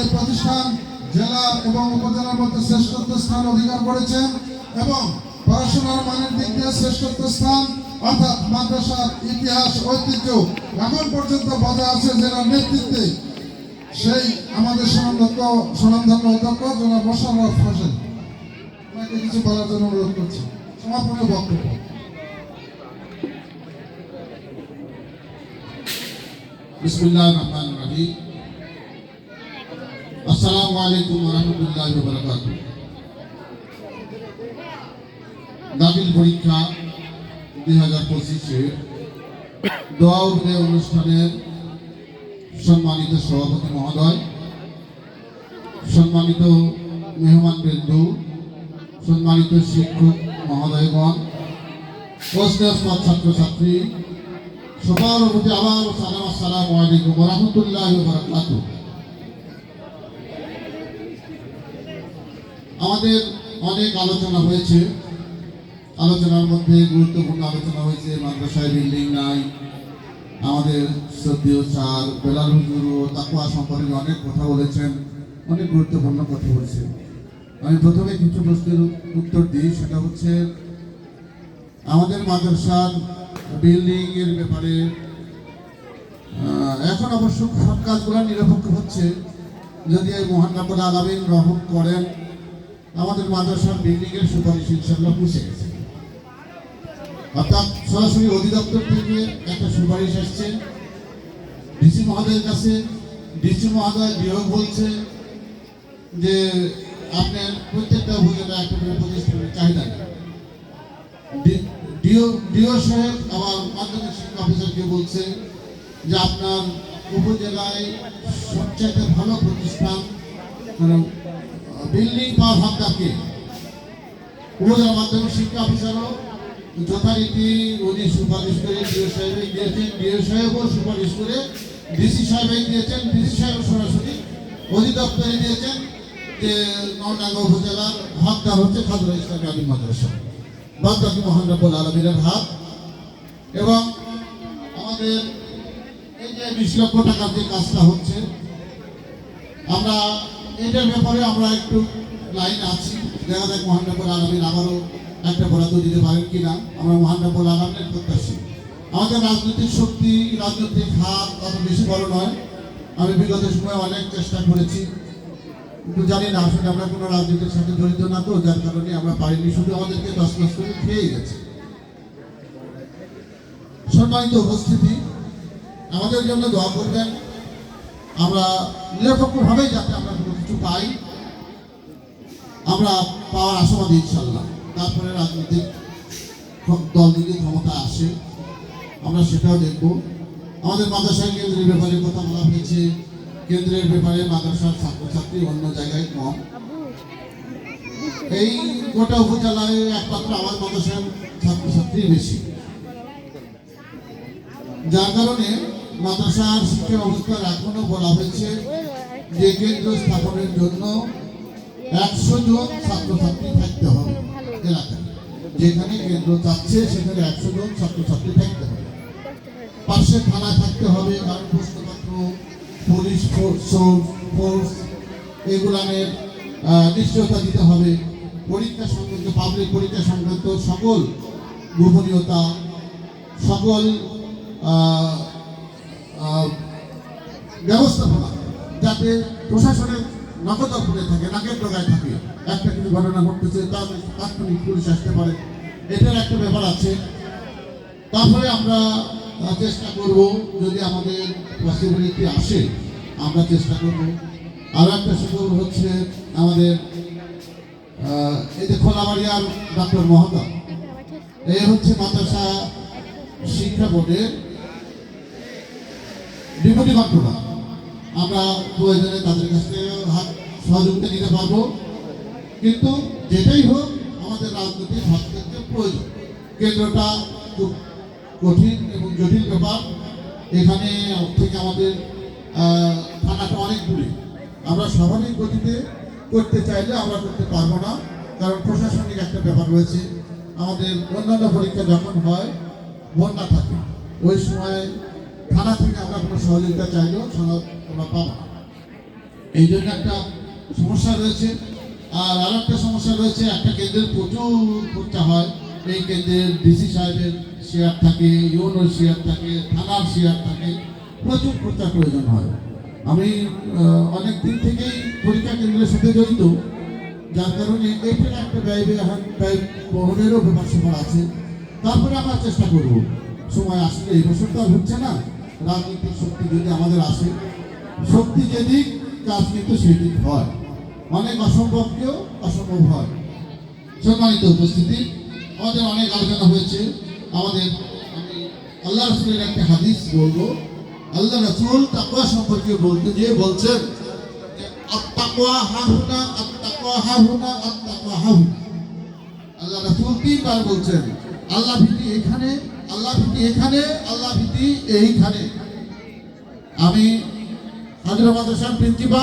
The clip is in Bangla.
এই প্রতিষ্ঠান জেলা এবং উপজেলার মধ্যে শ্রেষ্ঠত্ব স্থান অধিকার করেছেন এবং পড়াশোনার মানের দিক দিয়ে শ্রেষ্ঠত্ব স্থান, অর্থাৎ মাদ্রাসার ইতিহাস, ঐতিহ্য এখন পর্যন্ত বজায় আছে জেলার নেতৃত্বে সেই আমাদের সুনামধন্য সুনামধন্য অধ্যক্ষ জনাব মোশাররফ হোসেন। ওনাকে কিছু বলার জন্য অনুরোধ করছি। সমাপনী বক্তব্য। বিসমুল্লাহ রহমান রহিম। আসসালামু আলাইকুম রহমতুল্লাহ বরকাত। দাখিল পরীক্ষা দুই হাজার পঁচিশে দোয়া উদ্রে অনুষ্ঠানের সম্মানিত সভাপতি মহোদয়, সম্মানিত মেহমান বিন্দু, সম্মানিত শিক্ষক মহোদয়গণ প্রশ্নস্পদ ছাত্রছাত্রী, সবার প্রতি আবার সালাম আসসালামু আলাইকুম রহমতুল্লাহ বারাকাত। আমাদের অনেক আলোচনা হয়েছে। আলোচনার মধ্যে গুরুত্বপূর্ণ আলোচনা হয়েছে, মাদ্রাসায় বিল্ডিং নাই, আমাদের শ্রদ্ধেয় স্যার বেলাল হুজুর ও তাকুয়া সম্পর্কে অনেক কথা বলেছেন, অনেক গুরুত্বপূর্ণ কথা বলেছেন। আমি প্রথমে কিছু প্রশ্নের উত্তর দিই, সেটা হচ্ছে, আমাদের মাদ্রাসার বিল্ডিং এর ব্যাপারে এখন অবশ্য সব কাজগুলো নিরপেক্ষ হচ্ছে, যদি এই মহান রাব্বুল রহম করেন আমাদের মাদ্রাসার বিল্ডিং এর সুপারিশ ইনশাল্লাহ পুষে গেছে। অর্থাৎ সরাসরি অধিদপ্তর থেকে একটা সুপারিশ আসছে। ডিসি মহোদয়ের কাছে, ডিসি মহোদয় বিভাগ বলছে যে আপনার প্রত্যেকটা উপজেলা একটা করে প্রতিষ্ঠানের চাহিদা ডিও ডিও সাহেব আবার মাধ্যমিক শিক্ষা অফিসারকে বলছে যে আপনার উপজেলায় সবচাইতে ভালো প্রতিষ্ঠান মানে বিল্ডিং পাওয়ার হকদারকে। উপজেলা মাধ্যমিক শিক্ষা অফিসারও যথারীতি উনি সুপারিশ করে ডিও সাহেবে দিয়েছেন। ডিও সাহেবও সুপারিশ করে ডিসি সাহেবে দিয়েছেন। ডিসি সাহেব সরাসরি অধিদপ্তরে দিয়েছেন যে নলডাঙ্গা উপজেলার হকদার হচ্ছে খাদুরা ইসলামী আলিম মাদ্রাসা। বাদ বাকি মহান রব্বুল আলমীর হাত। এবং আমাদের এই যে বিশ লক্ষ টাকার যে কাজটা হচ্ছে, আমরা এটার ব্যাপারে আমরা একটু লাইন আছি। দেখা যাক মহান রব্বুল আলমিন আবারও একটা বরাদ্দ দিতে পারেন কিনা। আমরা মহান রব্বুল আলমের প্রত্যাশী। আমাদের রাজনৈতিক শক্তি, রাজনৈতিক হাত অত বেশি বড় নয়। আমি বিগত সময় অনেক চেষ্টা করেছি। কিন্তু জানি না, আসলে আমরা কোনো রাজনীতির সাথে জড়িত না তো, যার কারণে আমরা পারিনি। শুধু আমাদেরকে দশ দশ করে খেয়ে গেছে। সম্মানিত উপস্থিতি, আমাদের জন্য দোয়া করবেন। আমরা নিরপেক্ষভাবেই যাতে আমরা কিছু পাই, আমরা পাওয়ার আশাবাদী ইনশাল্লাহ। তারপরে রাজনৈতিক দল যদি ক্ষমতা আসে, আমরা সেটাও দেখব। আমাদের মাদ্রাসা কেন্দ্রের ব্যাপারে কথা বলা হয়েছে। কেন্দ্রের ব্যাপারে মাদ্রাসার ছাত্রছাত্রী অন্য জায়গায় কম। এই গোটা উপজেলায় একমাত্র আমার মাদ্রাসার ছাত্রছাত্রী বেশি। যার কারণে মাদ্রাসার শিক্ষা ব্যবস্থার এখনও বলা হয়েছে যে কেন্দ্র স্থাপনের জন্য একশো জন ছাত্রছাত্রী থাকতে হবে এলাকায়। যেখানে কেন্দ্র চাচ্ছে, সেখানে একশো জন ছাত্রছাত্রী থাকতে হবে। পাশে থানা থাকতে হবে, কারণ প্রশ্নপত্র, পুলিশ ফোর্স ফোর্স এগুলানের নিশ্চয়তা দিতে হবে। পরীক্ষা সংক্রান্ত পাবলিক পরীক্ষা সংক্রান্ত সকল গোপনীয়তা, সকল ব্যবস্থাপনা যাতে প্রশাসনের নকদর্পণে থাকে, নাকের ডগায় থাকে। একটা কিছু ঘটনা ঘটতেছে, তার তাৎক্ষণিক পুলিশ আসতে পারে। এটার একটা ব্যাপার আছে। তারপরে আমরা চেষ্টা করব যদি আমাদের পসিবিলিটি আসে, আমরা চেষ্টা করব। আরও একটা সুযোগ হচ্ছে আমাদের এই যে খোলাবাড়িয়ার ডক্টর মহতা এই হচ্ছে মাদ্রাসা শিক্ষা বোর্ডের ডিপুটি কন্ট্রোলার। আমরা প্রয়োজনে তাদের কাছ থেকে হাত সহযোগিতা নিতে পারব। কিন্তু যেটাই হোক, আমাদের রাজনৈতিক হস্তক্ষেপ প্রয়োজন। কেন্দ্রটা খুব কঠিন এবং জটিল ব্যাপার। এখানে থেকে আমাদের থানাটা অনেক দূরে। আমরা স্বাভাবিক গতিতে করতে চাইলে আমরা করতে পারব না, কারণ প্রশাসনিক একটা ব্যাপার রয়েছে। আমাদের অন্যান্য পরীক্ষা যখন হয়, বন্যা থাকে। ওই সময় থানা থেকে আমরা কোনো সহযোগিতা চাইলেও আমরা পাবো এই জন্য একটা সমস্যা রয়েছে, আর আর একটা সমস্যা রয়েছে, একটা কেন্দ্রের প্রচুর খরচা হয়। এই কেন্দ্রের ডিসি সাহেবের শেয়ার থাকে ইউনোর শেয়ার থাকে, থানার শেয়ার থাকে, প্রচুর খরচা প্রয়োজন হয়। আমি অনেক দিন থেকেই পরীক্ষা কেন্দ্রের সাথে জড়িত, যার কারণে এইটার একটা ব্যয় ব্যয় বহনেরও ব্যাপার স্যাপার আছে। তারপরে আমরা চেষ্টা করব। সময় আসলে এই বছর তো আর হচ্ছে না। রাজনৈতিক শক্তি যদি আমাদের আসে শক্তি যেদিক কাজ কিন্তু সেদিক হয়। অনেক অসম্ভবকেও অসম্ভব হয়। সম্মানিত উপস্থিতি আমাদের অনেক আলোচনা হয়েছে। আমাদের আমি আল্লাহ রসুলের একটা হাদিস বলব। আল্লাহ রসুল তাকুয়া সম্পর্কে বলতে গিয়ে বলছেন যে, আত্তাকুয়া হাহুনা আত্তাকুয়া হাহুনা আত্তাকুয়া হাহুনা। আল্লাহ রাসূল তিনবার বলছেন আল্লাহ ভীতি এখানে আল্লাহ ভীতি এখানে আল্লাহ ভীতি এইখানে। আমি হাজরা মাদ্রাসার প্রিন্সিপাল